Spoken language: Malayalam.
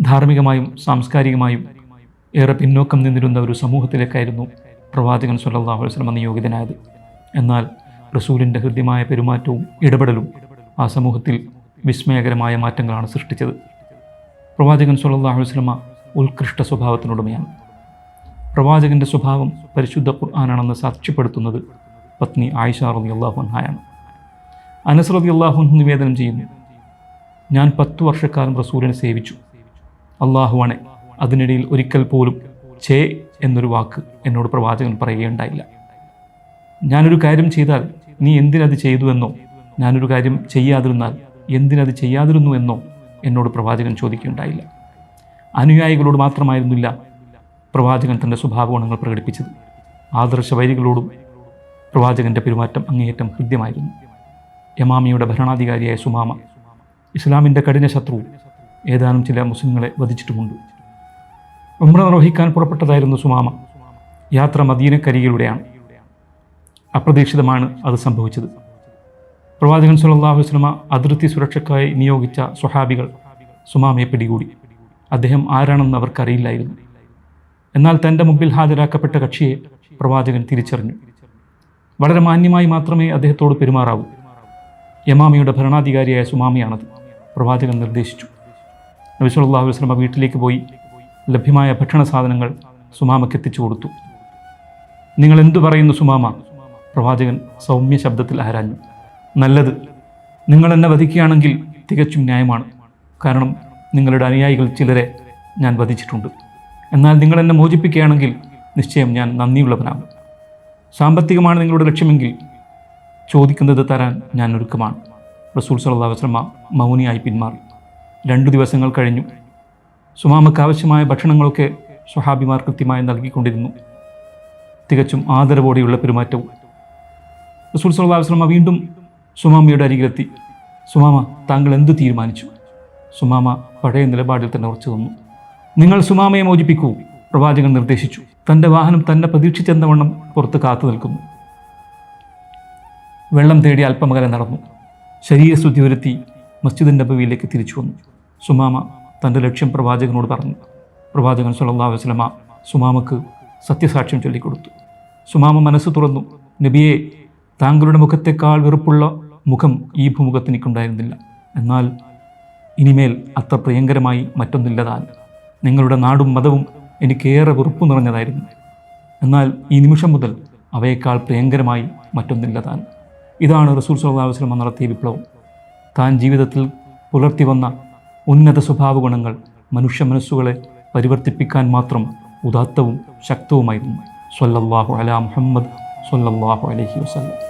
ധാർമ്മികമായും സാംസ്കാരികമായും ഏറെ പിന്നോക്കം നിന്നിരുന്ന ഒരു സമൂഹത്തിലേക്കായിരുന്നു പ്രവാചകൻ സല്ലല്ലാഹു അലൈഹി വസല്ലം നിയോഗിതനായത് എന്നാൽ റസൂലിന്റെ ഹൃദ്യമായ പെരുമാറ്റവും ഇടപെടലും ആ സമൂഹത്തിൽ വിസ്മയകരമായ മാറ്റങ്ങളാണ് സൃഷ്ടിച്ചത്. പ്രവാചകൻ സല്ലല്ലാഹു അലൈഹി വസല്ലമ ഉത്കൃഷ്ട സ്വഭാവത്തിനുടമയാണ്. പ്രവാചകന്റെ സ്വഭാവം പരിശുദ്ധ ഖുർആാനാണെന്ന് സാക്ഷ്യപ്പെടുത്തുന്നത് പത്നി ആയിഷ റളിയല്ലാഹു അൻഹായാണ്. അനസ് റബി അൻഹു നിവേദനം ചെയ്യുന്നു ഞാൻ പത്തു വർഷക്കാലം റസൂലിനെ സേവിച്ചു. അള്ളാഹുവാണ്. അതിനിടയിൽ ഒരിക്കൽ പോലും ചേ എന്നൊരു വാക്ക് എന്നോട് പ്രവാചകൻ പറയുകയുണ്ടായില്ല. ഞാനൊരു കാര്യം ചെയ്താൽ നീ എന്തിനത് ചെയ്തു എന്നോ ഞാനൊരു കാര്യം ചെയ്യാതിരുന്നാൽ എന്തിനത് ചെയ്യാതിരുന്നു എന്നോ എന്നോട് പ്രവാചകൻ ചോദിക്കുകയുണ്ടായില്ല. അനുയായികളോട് മാത്രമായിരുന്നില്ല പ്രവാചകൻ തന്റെ സ്വഭാവ ഗുണങ്ങൾ പ്രകടിപ്പിച്ചത്. ആദർശ വൈരികളോടും പ്രവാചകന്റെ പെരുമാറ്റം അങ്ങേയറ്റം ഹൃദ്യമായിരുന്നു. യമാമിയുടെ ഭരണാധികാരിയായ സുമാമ ഇസ്ലാമിന്റെ കഠിന ശത്രു ഏതാനും ചില മുസ്ലിങ്ങളെ വധിച്ചിട്ടുമുണ്ട്. ഉമ്ര നിർവഹിക്കാൻ പുറപ്പെട്ടതായിരുന്നു സുമാമ. യാത്ര മദീനക്കരികിലൂടെയാണ്. അപ്രതീക്ഷിതമാണ് അത് സംഭവിച്ചത്. പ്രവാചകൻ സുലല്ലാഹു വസ്ലമ അതിർത്തി സുരക്ഷയ്ക്കായി നിയോഗിച്ച സ്വഹാബികൾ സുമാമയെ പിടികൂടി. അദ്ദേഹം ആരാണെന്ന് അവർക്കറിയില്ലായിരുന്നു. എന്നാൽ തന്റെ മുമ്പിൽ ഹാജരാക്കപ്പെട്ട കക്ഷിയെ പ്രവാചകൻ തിരിച്ചറിഞ്ഞു. വളരെ മാന്യമായി മാത്രമേ അദ്ദേഹത്തോട് പെരുമാറാവൂ. യമാമയുടെ ഭരണാധികാരിയായ സുമാമയാണത്. പ്രവാചകൻ നിർദ്ദേശിച്ചു. നബി വസ്ലമ വീട്ടിലേക്ക് പോയി ലഭ്യമായ ഭക്ഷണ സാധനങ്ങൾ സുമാമയ്ക്ക് എത്തിച്ചു കൊടുത്തു. നിങ്ങൾ എന്തു പറയുന്നു സുമാമ? പ്രവാചകൻ സൗമ്യ ശബ്ദത്തിൽ ആരാഞ്ഞു. നല്ലത്. നിങ്ങൾ എന്നെ വധിക്കുകയാണെങ്കിൽ തികച്ചും ന്യായമാണ്. കാരണം നിങ്ങളുടെ അനുയായികൾ ചിലരെ ഞാൻ വധിച്ചിട്ടുണ്ട്. എന്നാൽ നിങ്ങൾ എന്നെ മോചിപ്പിക്കുകയാണെങ്കിൽ നിശ്ചയം ഞാൻ നന്ദിയുള്ളവനാകും. സാമ്പത്തികമാണ് നിങ്ങളുടെ ലക്ഷ്യമെങ്കിൽ ചോദിക്കുന്നത് തരാൻ ഞാൻ ഒരുക്കമാണ്. റസൂൽ സല്ലല്ലാഹു അലൈഹി വസല്ലമ മൗനിയായി പിന്മാറി. രണ്ടു ദിവസങ്ങൾ കഴിഞ്ഞു. സുമാമക്ക് ആവശ്യമായ ഭക്ഷണങ്ങളൊക്കെ സ്വഹാബിമാർ കൃത്യമായി നൽകിക്കൊണ്ടിരുന്നു. തികച്ചും ആദരവോടെയുള്ള പെരുമാറ്റവും. റസൂൽ സല്ലല്ലാഹു അലൈഹി വസല്ലമ വീണ്ടും സുമാമയുടെ അരികിലെത്തി. സുമാമ താങ്കൾ എന്ത് തീരുമാനിച്ചു? സുമാമ പഴയ നിലപാടിൽ തന്നെ ഉറച്ചു തന്നു നിങ്ങൾ സുമാമയെ മോചിപ്പിക്കൂ പ്രവാചകൻ നിർദ്ദേശിച്ചു. തന്റെ വാഹനം തന്നെ പ്രതീക്ഷിച്ചെന്നവണ്ണം പുറത്ത് കാത്തു നിൽക്കുന്നു. വെള്ളം തേടി അല്പമകലെ നടന്നു. ശരീരശുദ്ധി വരുത്തി മസ്ജിദിന്റെ നബവിയിലേക്ക് തിരിച്ചു വന്നു. സുമാമ തന്റെ ലക്ഷ്യം പ്രവാചകനോട് പറഞ്ഞു. പ്രവാചകൻ സുല്ലാ വസ്ലമ സുമാമക്ക് സത്യസാക്ഷ്യം ചൊല്ലിക്കൊടുത്തു. സുമാമ മനസ്സ് തുറന്നു. നബിയെ താങ്കളുടെ മുഖത്തേക്കാൾ വെറുപ്പുള്ള മുഖം ഈ ഭൂമുഖത്ത് എനിക്കുണ്ടായിരുന്നില്ല. എന്നാൽ ഇനിമേൽ അത്ര പ്രിയങ്കരമായി മറ്റൊന്നില്ലതാൻ നിങ്ങളുടെ നാടും മതവും എനിക്കേറെ വെറുപ്പ് നിറഞ്ഞതായിരുന്നു. എന്നാൽ ഈ നിമിഷം മുതൽ അവയേക്കാൾ പ്രിയങ്കരമായി മറ്റൊന്നില്ലതാൻ ഇതാണ് റസൂൽ സുല്ലാ അലൈഹി വസല്ലമ നടത്തിയ വിപ്ലവം. താൻ ജീവിതത്തിൽ പുലർത്തി വന്ന ഉന്നത സ്വഭാവ ഗുണങ്ങൾ മനുഷ്യ മനസ്സുകളെ പരിവർത്തിപ്പിക്കാൻ മാത്രം ഉദാത്തവും ശക്തവുമായിരുന്നു. സ്വല്ലല്ലാഹു അല മുഹമ്മദ് സ്വല്ലല്ലാഹു അലഹി വസല്ലം.